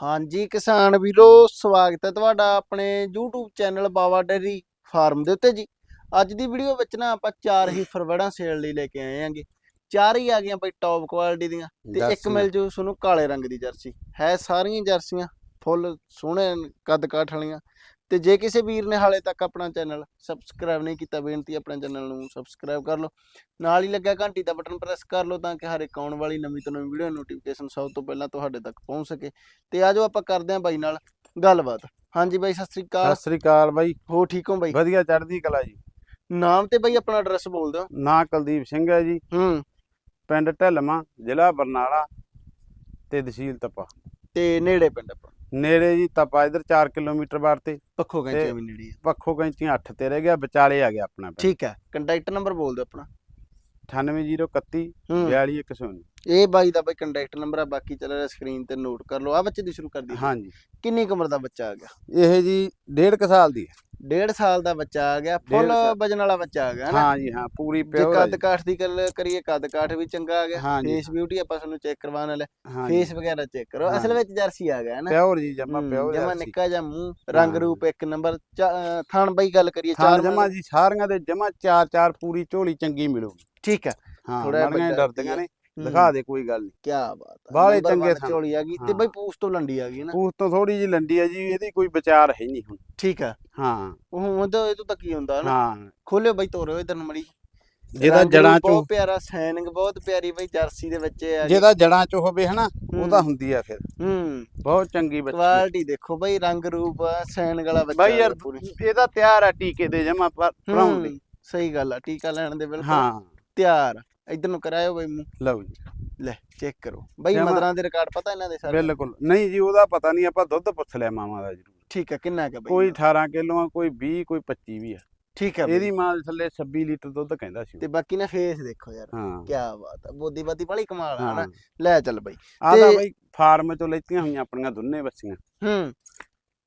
ਹਾਂਜੀ ਕਿਸਾਨ ਵੀਰੋ ਸਵਾਗਤ ਹੈ ਤੁਹਾਡਾ ਆਪਣੇ YouTube channel Bawa dairy farm ਦੇ ਉੱਤੇ ਜੀ। ਅੱਜ ਦੀ ਵੀਡੀਓ ਵਿੱਚ ਨਾ ਆਪਾਂ ਚਾਰ ਹੀ ਫਰਵੜਾਂ ਸੇਲ ਲਈ ਲੈ ਕੇ ਆਏ ਆਂਗੇ ਚਾਰ ਹੀ ਆ ਗਈਆਂ ਬਈ ਟੌਪ ਕੁਆਲਿਟੀ ਦੀਆਂ ਤੇ ਇੱਕ। ਮਿਲ ਜੂ ਤੁਹਾਨੂੰ ਕਾਲੇ ਰੰਗ ਦੀ ਜਰਸੀ। ਹੈ ਸਾਰੀਆਂ ਜਰਸੀਆਂ ਫੁੱਲ ਸੋਹਣੇ ਕੱਦ ਕਾਠ ਵਾਲੀਆਂ। ਤੇ ਜੇ ਕਿਸੇ ਵੀਰ ਨੇ ਹਾਲੇ ਤੱਕ ਆਪਣਾ ਚੈਨਲ ਸਬਸਕ੍ਰਾਈਬ ਨਹੀਂ ਕੀਤਾ ਬੇਨਤੀ ਆਪਣੇ ਚੈਨਲ ਨੂੰ ਸਬਸਕ੍ਰਾਈਬ ਕਰ ਲਓ। ਨਾਲ ਹੀ ਲੱਗਿਆ ਘੰਟੀ ਦਾ ਬਟਨ ਪ੍ਰੈਸ ਕਰ ਲਓ ਤਾਂ ਕਿ ਹਰ ਇੱਕ ਆਉਣ ਵਾਲੀ ਨਵੀਂ ਤੋਂ ਨਵੀਂ ਵੀਡੀਓ ਨੋਟੀਫਿਕੇਸ਼ਨ ਸਭ ਤੋਂ ਪਹਿਲਾਂ ਤੁਹਾਡੇ ਤੱਕ ਪਹੁੰਚ ਸਕੇ। ਤੇ ਆਜੋ ਆਪਾਂ ਕਰਦੇ ਹਾਂ ਬਾਈ ਨਾਲ ਗੱਲਬਾਤ। ਹਾਂਜੀ ਬਾਈ ਸਤਿ ਸ੍ਰੀ ਅਕਾਲ। ਸਤਿ ਸ੍ਰੀ ਅਕਾਲ ਬਾਈ। ਹੋ ਠੀਕ ਹੋ ਬਾਈ? ਵਧੀਆ ਚੜ੍ਹਦੀ ਕਲਾ ਜੀ। ਨਾਮ ਤੇ ਬਾਈ ਆਪਣਾ ਐਡਰੈਸ ਬੋਲ ਦਿਓ। ਨਾਂ ਕੁਲਦੀਪ ਸਿੰਘ ਹੈ ਜੀ। ਹੂੰ। ਪਿੰਡ ਢਿਲਮਾ ਜ਼ਿਲ੍ਹਾ ਬਰਨਾਲਾ ਤੇ ਤਹਿਸੀਲ ਤਪਾ। ਤੇ ਨੇੜੇ ਪਿੰਡ ਆਪਾਂ? ਨੇੜੇ ਜੀ ਤਪਾ ਇਧਰ 4 ਕਿਲੋਮੀਟਰ ਬਾਹਰ ਤੇ। ਪੱਖੋ ਕੈਂਚੀਆਂ ਵੀ ਨੇੜੇ ਆ। ਪੱਖੋ ਕੈਂਚੀਆਂ 8 ਤੇ ਰਹਿ ਗਿਆ ਵਿਚਾਲੇ ਆ ਗਿਆ ਆਪਣਾ। ਠੀਕ ਹੈ। ਕੰਟੈਕਟ ਨੰਬਰ ਬੋਲ ਦਿਓ ਆਪਣਾ। 98031 ਹੂੰ। 42119 ਇਹ ਬਾਈ ਦਾ ਬਾਈ ਕੰਟੈਕਟ ਨੰਬਰ ਆ ਬਾਕੀ ਚੱਲ ਰਿਹਾ ਸਕਰੀਨ ਤੇ ਨੋਟ ਕਰ ਲਓ। ਆ ਬੱਚੇ ਦੀ ਸ਼ੁਰੂ ਕਰ ਦਈਏ ਹਾਂਜੀ। ਕਿੰਨੀ ਉਮਰ ਦਾ ਬੱਚਾ ਆ ਗਿਆ? ਇਹ ਜੀ ਡੇਢ ਕੁ ਸਾਲ ਦੀ ਹੈ। ਡੇਢ ਸਾਲ ਦਾ ਬੱਚਾ ਆ ਗਿਆ ਫੁੱਲ। ਵਜਨ ਵਾਲਾ ਬੱਚਾ ਆ ਗਿਆ ਹਾਂ ਜੀ ਹਾਂ ਪੂਰੀ ਜੇ ਪਿਓਰ ਕੱਦ ਕਾਠ ਦੀ ਗੱਲ ਕਰੀਏ ਕੱਦ ਕਾਠ ਵੀ ਚੰਗਾ ਆ ਗਿਆ ਜੀ। ਫੇਸ ਬਿਊਟੀ ਆਪਾਂ ਤੁਹਾਨੂੰ ਚੈੱਕ ਕਰਵਾਉਣ ਵਾਲੇ ਜੀ। ਫੇਸ ਵਗੈਰਾ ਚੈੱਕ ਕਰੋ। ਅਸਲ ਵਿੱਚ ਜਰਸੀ ਆ ਗਿਆ ਹਨਾ? ਪਿਓਰ ਜੀ ਜਮਾ ਪਿਓਰ ਜਮਾ। ਨਿੱਕਾ ਜਿਹਾ ਮੂੰਹ ਰੰਗ। ਰੂਪ ਇੱਕ ਨੰਬਰ ਥਣ ਬਈ ਗੱਲ ਕਰੀਏ ਚਾਰ ਜਮਾ ਜੀ ਸਾਰੀਆਂ ਦੇ ਜਮਾ ਚਾਰ ਚਾਰ ਪੂਰੀ ਝੋਲੀ ਚੰਗੀ ਮਿਲੂਗੀ। ਠੀਕ ਹੈ ਹਾਂ ਵੱਡਾ ਡਰਦੀਆਂ ਨੇ। ਦਿਖਾ ਦੇ ਕੋਈ ਗੱਲ ਨਹੀਂ ਕੀ ਬਾਤ ਹੈ ਬਾਹਲੇ ਚੰਗੇ। ਝੋਲੀ ਆ ਗਈ ਤੇ। ਬਈ ਪੂਛ ਤੋਂ ਲੰਡੀ ਆ ਗਈ ਨਾ। ਉਸ ਤੋਂ ਥੋੜੀ ਜੀ ਲੰਡੀ ਹੈ ਜੀ ਇਹਦੀ ਕੋਈ ਵਿਚਾਰ ਹੈ ਨਹੀਂ ਹੁਣ। ਠੀਕ ਹੈ ਹਾਂ। ਉਹ ਉਹਦਾ ਇਹ ਤੋਂ ਤਾਂ ਕੀ ਹੁੰਦਾ ਨਾ। ਹਾਂ। ਖੋਲਿਓ ਬਈ ਤੋਰਿਓ ਇਧਰ ਮੜੀ। ਜਿਹਦਾ ਜੜਾਂ ਚੋਂ ਬਹੁਤ ਪਿਆਰਾ ਸੈਨਿੰਗ ਬਹੁਤ ਪਿਆਰੀ ਬਈ ਜਰਸੀ ਦੇ ਬੱਚੇ ਆ ਜਿਹਦਾ ਜੜਾਂ ਚੋਂ ਹੋਵੇ ਹਨਾ ਉਹ ਤਾਂ। ਹੁੰਦੀ ਆ ਫਿਰ। ਹੂੰ। ਬਹੁਤ ਚੰਗੀ ਬੱਚੀ। ਕੁਆਲਿਟੀ ਦੇਖੋ ਬਈ ਰੰਗ ਰੂਪ ਸੈਨਿੰਗ ਵਾਲਾ ਬੱਚਾ ਬਾਈ ਯਾਰ ਆ ਇਹਦਾ ਤਿਆਰ ਆ ਟੀਕੇ ਦੇ ਜਮਾ ਭਰਾਉਣ ਲਈ। ਸਹੀ ਗੱਲ ਆ ਟੀਕਾ ਲੈਣ ਦੇ ਬਿਲਕੁਲ ਹਾਂ। ਤਿਆਰ ਇਧਰ ਨੂੰ ਕਰਾਇਓ ਬਈ ਮੂੰਹ। ਲਓ ਜੀ। ਲੈ ਚੈੱਕ ਕਰੋ। ਬਈ ਜਮਾਂ- ਮਦਰਾਂ ਦੇ ਰਿਕਾਰਡ ਪਤਾ ਇਹਨਾਂ ਦੇ ਸਾਰੇ? ਬਿਲਕੁਲ। ਨਹੀਂ ਜੀ ਉਹਦਾ ਪਤਾ ਨਹੀਂ ਆਪਾਂ ਦੁੱਧ ਪੁੱਛ ਲਿਆ ਮਾਵਾਂ ਦਾ ਜ਼ਰੂਰ। ਠੀਕ ਹੈ ਕਿੰਨਾ ਕੁ ਬਈ? ਕੋਈ 18 ਕਿਲੋ ਆ ਕੋਈ 20 ਕੋਈ 25 ਵੀ ਆ। ਠੀਕ ਹੈ ਬਈ। ਇਹਦੀ ਮਾਂ ਦੇ ਥੱਲੇ 26 ਲੀਟਰ ਦੁੱਧ ਕਹਿੰਦਾ ਸੀ ਉਹ। ਤੇ ਬਾਕੀ ਨਾ ਫੇਸ ਦੇਖੋ ਯਾਰ। ਹਾਂ। ਕੀ ਬਾਤ ਆ। ਬੋਦੀ ਬਾਦੀ ਬੜੀ ਕਮਾਲ ਆ ਨਾ ਹਾਂ। ਲੈ ਚੱਲ ਬਈ। ਆਹ ਤਾਂ ਤੇ- ਬਾਈ ਫਾਰਮ ਚੋਂ ਲੈਤੀਆਂ ਹੋਈਆਂ ਆਪਣੀਆਂ ਦੋਨੇ ਬੱਸੀਆਂ ਹੂੰ।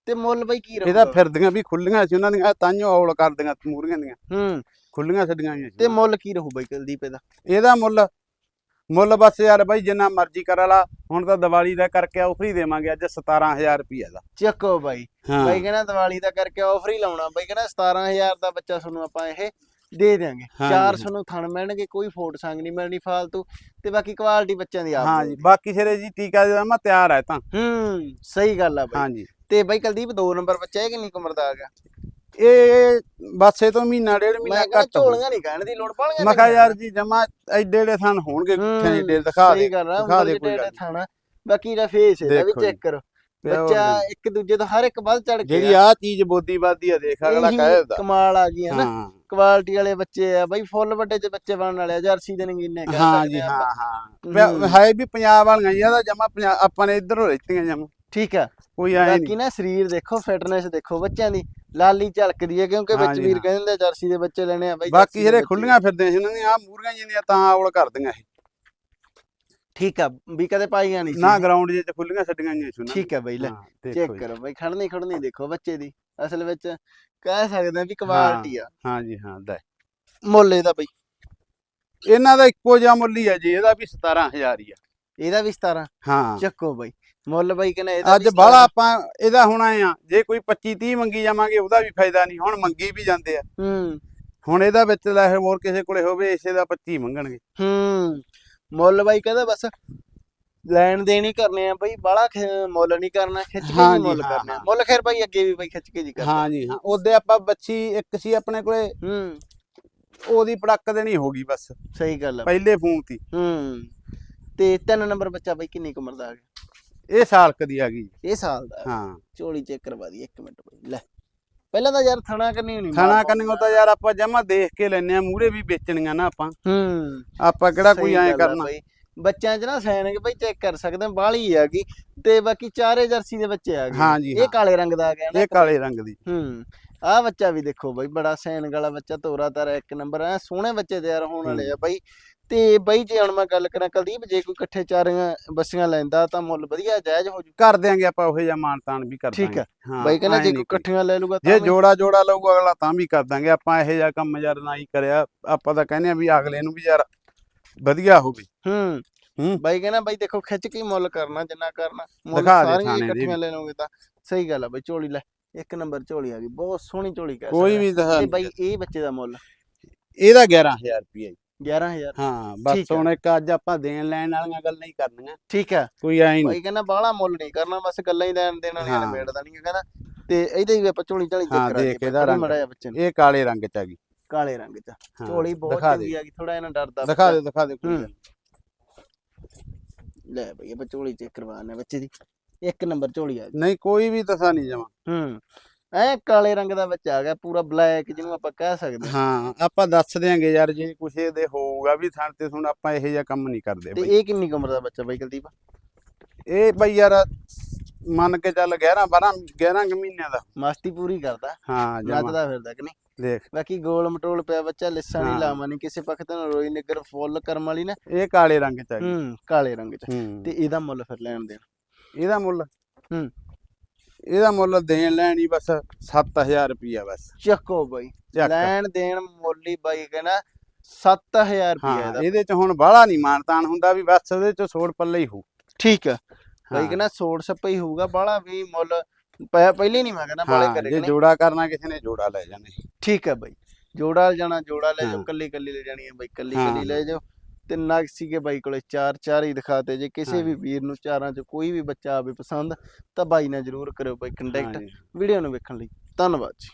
ਤੇ ਮੁੱਲ ਬਈ ਕੀ ਰਹੂਗਾ? ਇਹਦਾ ਫਿਰਦੀਆਂ ਵੀ ਖੁੱਲੀਆਂ ਸੀ ਉਹਨਾਂ ਦੀਆਂ ਤਾਂਿਓ ਔਲ ਕਰਦੀਆਂ ਮੂਰੀਆਂ ਦੀਆਂ। ਹੂੰ। ਖੁੱਲੀਆਂ ਛੱਡੀਆਂ ਹੋਈਆਂ ਤੇ ਮੁੱਲ ਕੀ ਰਹੂ ਬਈ ਕੁਲਦੀਪ ਇਹਦਾ? ਇਹਦਾ ਮੁੱਲ ਮੁੱਲ ਬਸ ਯਾਰ ਬਾਈ ਜਿੰਨਾ ਮਰਜ਼ੀ ਕਰ ਲਾ ਹੁਣ ਤਾਂ ਦੀਵਾਲੀ ਦਾ ਕਰਕੇ ਆਫਰ ਹੀ ਦੇਵਾਂਗੇ ਅੱਜ 17000 ਰੁਪਈਆ ਦਾ। ਚੱਕੋ ਬਾਈ। ਹਾਂ। ਬਾਈ ਕਹਿੰਦਾ ਦੀਵਾਲੀ ਦਾ ਕਰਕੇ ਆਫਰ ਹੀ ਲਾਉਣਾ ਬਾਈ ਕਹਿੰਦਾ 17000 ਦਾ ਬੱਚਾ ਤੁਹਾਨੂੰ ਆਪਾਂ ਇਹ ਦੇ ਹਾਂਜੀ, 400 ਨੂੰ ਥਣ ਮਿਲਣਗੇ ਕੋਈ ਫੋਟ ਸੰਗ ਨਹੀਂ ਮਿਲਣੀ ਫਾਲਤੂ ਤੇ ਬਾਕੀ ਕੁਆਲਿਟੀ ਬੱਚਿਆਂ ਦੀ ਆਪ ਹਾਂ ਜੀ ਬਾਕੀ ਸਿਰੇ ਜੀ ਟੀਕਾ ਜਿਹੜਾ ਮੈਂ ਤਿਆਰ ਹੈ ਤਾਂ। ਹੂੰ ਸਹੀ ਗੱਲ ਆ ਬਾਈ। ਹਾਂ ਜੀ ਤੇ ਬਾਈ ਕੁਲਦੀਪ ਦੋ ਨੰਬਰ ਬੱਚਾ ਇਹ ਕਿੰਨੀ ਕੁ ਉਮਰ ਦਾ? ਆ ਗਿਆ ਇਹ ਬਸੇ ਤੋਂ ਮਹੀਨਾ ਡੇਢ ਮਹੀਨਾ ਮੈਂ ਕਹਿੰਦਾ ਘੱਟ ਝੋਲੀਆਂ ਨਹੀਂ ਕਹਿਣ ਦੀ ਲੋੜ ਪਾਲੀਆਂ ਮੈਂ ਕਿਹਾ ਯਾਰ ਜੀ ਜਮਾ ਐਡੇ ਐਡੇ ਥਣ ਹੋਣਗੇ ਕਿੱਥੇ ਏਡੇ ਦਿਖਾ ਦੇ ਦਿਖਾ ਦੇ ਕੋਈ ਗੱਲ ਥਾਣਾ ਬਾਕੀ ਦਾ ਫੇਸ ਇਹਦਾ ਵੀ। ਚੈੱਕ ਕਰੋ। ਬੱਚਾ। ਇੱਕ ਦੂਜੇ ਤੋਂ ਹਰ ਇੱਕ ਵੱਧ ਚੜ ਕੇ ਜਿਹੜੀ ਆ। ਚੀਜ਼ ਬੋਦੀ ਬਾਦੀ ਆ ਦੇਖ ਅਗਲਾ ਕਹਿਦਾ ਕਮਾਲ ਆ ਗਈ ਹੈ ਨਾ। ਕੁਆਲਿਟੀ ਵਾਲੇ ਬੱਚੇ ਆ ਬਾਈ ਫੁੱਲ ਵੱਡੇ ਚ ਬੱਚੇ ਬਣਨ ਵਾਲੇ ਆ ਜਰਸੀ ਦੇ ਨਗੀਨੇ ਕਹਿ ਹਾਂ ਜੀ ਹਾਂ। ਹਾਂ। ਹੂੰ। ਵੀ ਪੰਜਾਬ ਵਾਲੀਆਂ ਜੀ ਇਹਦਾ ਜਮਾ ਪੰਜਾਬ ਆਪਾਂ ਨੇ ਇਧਰੋਂ ਰਹਿਤੀਆਂ ਜਮਾ। ਠੀਕ ਆ। ਕੋਈ ਆਏ ਬਾਕੀ ਨਹੀਂ ਨਾ ਸਰੀਰ ਦੇਖੋ ਫਿਟਨੈਸ ਦੇਖੋ ਬੱਚਿਆਂ ਦੀ। ਲਾਲੀ ਝਲਕਦੀ ਹੈ ਕਿਉਂਕਿ ਵਿੱਚ ਵੀਰ। ਕਹਿੰਦੇ ਜਰਸੀ ਦੇ ਬੱਚੇ ਲੈਣੇ ਆ ਬਾਈ ਬਾਕੀ ਦੇ ਜਿਹੜੇ। ਖੁੱਲੀਆਂ ਫਿਰਦੇ ਸੀ ਉਹਨਾਂ ਦੀਆਂ ਆ ਮੂਰੀਆਂ ਜਿਹੀਆਂ ਤਾਂ ਔਲ ਕਰਦੀਆਂ ਇਹ ਠੀਕ ਆ ਵੀ ਕਦੇ ਪਾਈਆਂ ਨਹੀਂ ਸੀ। ਨਾ ਗਰਾਊਂਡ ਜੇ ਖੁੱਲੀਆਂ ਛੱਡੀਆਂ ਗਈਆਂ ਸੀ ਠੀਕ ਆ ਬਾਈ ਲੈ ਚੈੱਕ। ਕਰੋ ਬਾਈ ਖੜਨੀ ਖੜਨੀ ਦੇਖੋ ਬੱਚੇ ਦੀ। ਅਸਲ ਵਿੱਚ ਕਹਿ ਸਕਦੇ ਆ ਵੀ ਕੁਆਲਿਟੀ ਆ। ਹਾਂ ਜੀ ਹਾਂ ਦਾ ਮੁੱਲ ਇਹਦਾ ਬਾਈ। ਇਹਨਾਂ ਦਾ ਇੱਕੋ ਜਿਹਾ ਮੁੱਲ ਹੀ ਆ ਜੀ ਇਹਦਾ ਵੀ 17000 ਹੀ ਆ। ਇਹਦਾ ਵੀ 17 ਹਾਂ। ਚੱਕੋ ਬਾਈ। ਮੁੱਲ ਬਾਈ ਕਹਿੰਦਾ ਇਹਦਾ ਅੱਜ ਬਾਹਲਾ 17 ਆਪਾਂ ਇਹਦਾ ਹੁਣ ਆ ਜੇ ਕੋਈ 25 30 ਮੰਗੀ ਜਾਵਾਂਗੇ ਉਹਦਾ ਵੀ ਫਾਇਦਾ ਨਹੀਂ ਹੁਣ ਮੰਗੀ ਵੀ ਜਾਂਦੇ ਆ। ਹੂੰ। ਹੁਣ ਇਹਦਾ ਵਿੱਚ ਲੈ ਹੋਰ ਕਿਸੇ ਕੋਲੇ ਹੋਵੇ ਇਸੇ ਦਾ 25 ਮੰਗਣਗੇ। ਹੂੰ ਮੁੱਲ ਬਾਈ ਕਹਿੰਦਾ ਬਸ ਲੈਣ ਦੇਣ ਹੀ ਕਰਨੇ ਆ ਬਾਈ ਬਾਹਲਾ ਮੁੱਲ ਨਹੀਂ ਕਰਨਾ ਖਿੱਚ ਕੇ ਹਾਂ ਮੁੱਲ ਕਰਨੇ। ਮੁੱਲ ਖੈਰ ਬਾਈ ਅੱਗੇ ਵੀ ਬਾਈ ਖਿੱਚ ਕੇ ਜੀ ਕਰਨਾ ਹਾਂ ਜੀ ਹਾਂ ਉਹਦੇ ਆਪਾਂ ਬੱਚੀ ਇੱਕ ਸੀ ਆਪਣੇ ਕੋਲੇ ਹੂੰ। ਉਹਦੀ ਪੜਕ ਦੇਣੀ ਹੋ ਗਈ ਬਸ। ਸਹੀ ਗੱਲ ਆ। ਪਹਿਲੇ ਫੋਨ ਤੀ। ਹੂੰ ਤੇ ਤਿੰਨ ਨੰਬਰ ਬੱਚਾ ਬਾਈ ਕਿੰਨੀ ਕੁ ਉਮਰ ਦਾ ਆ ਗਿਆ? ਇਹ ਸਾਲਕ ਦੀ ਆ ਗਈ ਇਹ ਸਾਲ ਦਾ ਹਾਂ। ਝੋਲੀ ਚੈੱਕ ਕਰਵਾ ਦੀ ਇੱਕ ਮਿੰਟ ਬਾਈ ਲੈ। ਪਹਿਲਾਂ ਤਾਂ ਯਾਰ ਥਣਾ ਕਰਨੀ ਨਹੀਂ ਖਾਣਾ ਕੰਨਿਓ ਤਾਂ ਯਾਰ ਆਪਾਂ ਜਮਾ ਦੇਖ ਕੇ ਲੈਨੇ ਆ ਮੂਰੇ ਵੀ ਵੇਚਣੀਆਂ ਨਾ ਆਪਾਂ। ਹੂੰ। ਆਪਾਂ ਕਿਹੜਾ ਕੋਈ ਐਂ ਆ ਕਰਨਾ। ਬੱਚਿਆਂ 'ਚ ਨਾ ਸੈਨਿਕ ਬਾਈ ਚੈੱਕ ਕਰ ਸਕਦੇ ਆ ਬਾਹਲੀ ਹੈਗੀ ਤੇ ਬਾਕੀ ਚਾਰੇ ਜਰਸੀ ਦੇ ਬੱਚੇ ਆ ਗਏ। ਹਾਂ ਜੀ, ਇਹ ਹਾਂ। ਕਾਲੇ ਰੰਗ ਦਾ ਆ ਗਿਆ ਨਾ। ਇਹ ਕਾਲੇ ਰੰਗ ਦੀ। ਹੂੰ। ਆਹ ਬੱਚਾ ਵੀ ਦੇਖੋ ਬਾਈ ਬੜਾ ਸੈਨਿਕ ਵਾਲਾ ਬੱਚਾ ਤੋਰਾ ਤਾਰਾ ਇੱਕ ਨੰਬਰ ਆ ਸੋਹਣੇ ਬੱਚੇ ਤਿਆਰ ਹੋਣ ਵਾਲੇ ਆ ਬਾਈ। ਤੇ ਬਾਈ ਜੇ ਹੁਣ ਮੈਂ ਗੱਲ ਕਰਾਂ ਕੁਲਦੀਪ ਜੇ ਕੋਈ ਇਕੱਠੇ ਚਾਰੀਆਂ ਬੱਸੀਆਂ ਲੈਂਦਾ ਤਾਂ ਮੁੱਲ ਵਧੀਆ ਜਾਇਜ਼ ਹੋ ਜੂ। ਕਰ ਦਿਆਂਗੇ ਆਪਾਂ ਉਹੇ ਜਿਹਾ ਮਾਨ ਤਾਨ ਵੀ ਕਰ ਠੀਕ ਦਾਂਗੇ। ਹਾਂ ਬਾਈ ਕਹਿੰਦਾ ਜੇ ਕੋਈ। ਇਕੱਠੀਆਂ ਲੈ ਲੂਗਾ ਜੇ ਤਾਂ ਜੋੜਾ ਜੋੜਾ ਲਊਗਾ ਅਗਲਾ ਤਾਂ ਵੀ ਕਰ ਦਾਂਗੇ। ਆਪਾਂ ਇਹੋ ਜਿਹਾ ਕੰਮ ਯਾਰ ਨਾ ਹੀ ਕਰਿਆ। ਆਪਾਂ ਤਾਂ ਕਹਿੰਦੇ ਆ ਵੀ ਅਗਲੇ ਨੂੰ ਵੀ ਯਾਰ ਵਧੀਆ ਹੋਵੇ। ਹੂੰ। ਹੂੰ। ਬਾਈ ਕਹਿੰਦਾ ਬਾਈ ਦੇਖੋ ਖਿੱਚ ਕੇ ਮੁੱਲ ਕਰਨਾ ਜਿੰਨਾ ਕਰਨਾ। ਮੁੱਲ ਸਾਰੀਆਂ ਇਕੱਠੀਆਂ ਲੈ ਲਓਗੇ ਤਾਂ। ਸਹੀ ਗੱਲ ਆ ਬਾਈ ਝੋਲੀ ਲੈ। ਇੱਕ ਨੰਬਰ ਝੋਲੀ ਆ ਗਈ। ਬਹੁਤ ਸੋਹਣੀ ਝੋਲੀ ਕਹਿ ਕੋਈ ਵੀ। ਤੇ ਬਾਈ ਇਹ ਬੱਚੇ ਦਾ ਮੁੱਲ। ਇਹਦਾ 11000 ਰੁਪਏ ਜੀ। 11000 ਹਾਂ ਬਸ ਠੀਕ। ਹੁਣ ਇੱਕ ਅੱਜ ਆਪਾਂ ਦੇਣ ਲੈਣ ਵਾਲੀਆਂ ਗੱਲਾਂ ਹੀ ਕਰਨੀਆਂ ਠੀਕ ਆ ਕੋਈ ਐ ਨਹੀਂ ਬਾਈ ਕਹਿੰਦਾ ਬਾਹਲਾ ਮੁੱਲ ਨਹੀਂ ਕਰਨਾ ਬਸ ਗੱਲਾਂ ਹੀ ਲੈਣ ਦੇਣ ਵਾਲੀਆਂ ਹਾਂ। ਨਿਬੇੜਦਾ ਨਹੀਂ ਕਹਿੰਦਾ ਤੇ ਇਹਦੇ ਵੀ ਆਪਾਂ ਝੋਲੀ ਝਾਲੀ ਹਾਂ, ਦੇਖ ਇਹਦਾ ਰੰਗ। ਮੜਾ ਬੱਚੇ ਨੂੰ ਇਹ ਕਾਲੇ ਰੰਗ ਚ ਆ ਗਈ ਕਾਲੇ ਰੰਗ ਚ ਹਾਂ, ਝੋਲੀ ਬਹੁਤ ਦਿਖਾ ਚੰਗੀ ਆ ਗਈ ਥੋੜਾ ਇਹਨਾਂ ਡਰਦਾ ਦਿਖਾ। ਦੇ ਦਿਖਾ ਦੇ ਕੋਈ ਹੂੰ। ਗੱਲ। ਲੈ ਬਈ ਆਪਾਂ ਝੋਲੀ ਚੈੱਕ ਕਰਵਾਣੇ ਬੱਚੇ ਦੀ ਇੱਕ ਨੰਬਰ ਝੋਲੀ ਆ ਗਈ ਨਹੀਂ ਕੋਈ ਵੀ ਤਸਾ ਨਹੀਂ ਜਮਾ ਹੂੰ ਐ ਕਾਲੇ ਰੰਗ ਦਾ ਬੱਚਾ ਆ ਗਿਆ ਪੂਰਾ ਬਲੈਕ ਜਿਹਨੂੰ ਆਪਾਂ ਕਹਿ ਸਕਦੇ ਹਾਂ। ਹਾਂ ਆਪਾਂ ਦੱਸ ਦਿਆਂਗੇ ਯਾਰ ਜੇ ਕੁਛ ਇਹਦੇ ਹੋਊਗਾ ਵੀ ਥਾਂ ਤੇ ਹੁਣ ਆਪਾਂ ਇਹੋ ਜਿਹਾ ਕੰਮ ਨਹੀਂ ਕਰਦੇ ਤੇ ਬਈ। ਇਹ ਕਿੰਨੀ ਕੁ ਉਮਰ ਦਾ ਬੱਚਾ ਬਾਈ ਕੁਲਦੀਪ? ਇਹ ਬਈ ਯਾਰ ਮੰਨ ਕੇ ਚੱਲ 11 12 11 ਕੁ ਮਹੀਨਿਆਂ ਦਾ। ਮਸਤੀ ਪੂਰੀ ਕਰਦਾ ਹਾਂ ਜਮਾ। ਨੱਚਦਾ ਫਿਰਦਾ ਕਿ ਨਹੀਂ? ਦੇਖ। ਬਾਕੀ ਗੋਲ ਮਟੋਲ ਪਿਆ ਬੱਚਾ ਲਿੱਸਾ ਨਹੀਂ ਹਾਂ। ਲਾਵਾਂ ਨਹੀਂ ਕਿਸੇ ਪੱਖ ਤੇ ਰੋਈ ਨਿੱਗਰ ਫੁੱਲ ਕਰਮ ਵਾਲੀ ਨਾ। ਇਹ ਕਾਲੇ ਰੰਗ ਚ ਆ ਗਈ। ਹੂੰ ਕਾਲੇ ਰੰਗ ਚ। ਹੂੰ। ਤੇ ਇਹਦਾ ਮੁੱਲ ਫਿਰ ਲੈਣ ਦੇਣ। ਇਹਦਾ ਮੁੱਲ? ਹੂੰ। ਇਹਦਾ ਮੁੱਲ ਦੇਣ ਲੈਣ ਹੀ ਬਸ 7000 ਰੁਪਿਆ ਬਸ। ਚੱਕੋ ਬਾਈ। ਚੱਕ। ਲੈਣ ਦੇਣ ਮੁੱਲ ਹੀ ਬਾਈ ਕਹਿੰਦਾ 7000 ਰੁਪਏ ਹਾਂ ਇਹਦਾ। ਇਹਦੇ ਚ ਹੁਣ ਬਾਹਲਾ ਨਹੀਂ ਮਾਨਤਾਨ ਹੁੰਦਾ ਵੀ ਬਸ ਉਹਦੇ ਚ ਸੋੜ ਪੱਲੇ ਹੀ ਹੋ ਠੀਕ ਆ। ਬਾਈ। ਕਹਿੰਦਾ ਸੋੜ ਸੱਪਾ ਹੀ ਹੋਊਗਾ ਬਾਹਲਾ ਵੀ ਮੁੱਲ ਪਿਆ ਪਹਿਲੇ ਨਹੀਂ ਮੈਂ ਕਹਿੰਦਾ ਬਾਲੇ ਹਾਂ ਕਰੇ ਜੇ ਨਹੀਂ? ਜੋੜਾ ਕਰਨਾ ਕਿਸੇ ਨੇ ਜੋੜਾ ਲੈ ਜਾਣੇ। ਠੀਕ ਹੈ ਬਾਈ। ਜੋੜਾ ਜਾਣਾ ਜੋੜਾ ਲੈ ਜਾਓ ਹਾਂ। ਕੱਲੀ ਕੱਲੀ ਲੈ ਜਾਣੀ ਹੈ ਬਾਈ ਕੱਲੀ ਹਾਂ। ਕੱਲੀ ਲੈ ਜਾਓ। ਤੇ ਨਗ ਸੀਗੇ ਬਾਈ ਕੋਲੇ ਚਾਰ ਚਾਰ ਹੀ ਦਿਖਾਤੇ ਜੇ ਕਿਸੇ। ਵੀ ਵੀਰ ਨੂੰ ਚਾਰਾਂ ਚ ਕੋਈ ਵੀ ਬੱਚਾ ਆਵੇ ਪਸੰਦ ਤਾਂ ਬਾਈ ਨਾਲ ਜਰੂਰ ਕਰਿਓ ਬਾਈ ਕੰਟੈਕਟ। ਵੀਡੀਓ ਨੂੰ ਵੇਖਣ ਲਈ ਧੰਨਵਾਦ ਜੀ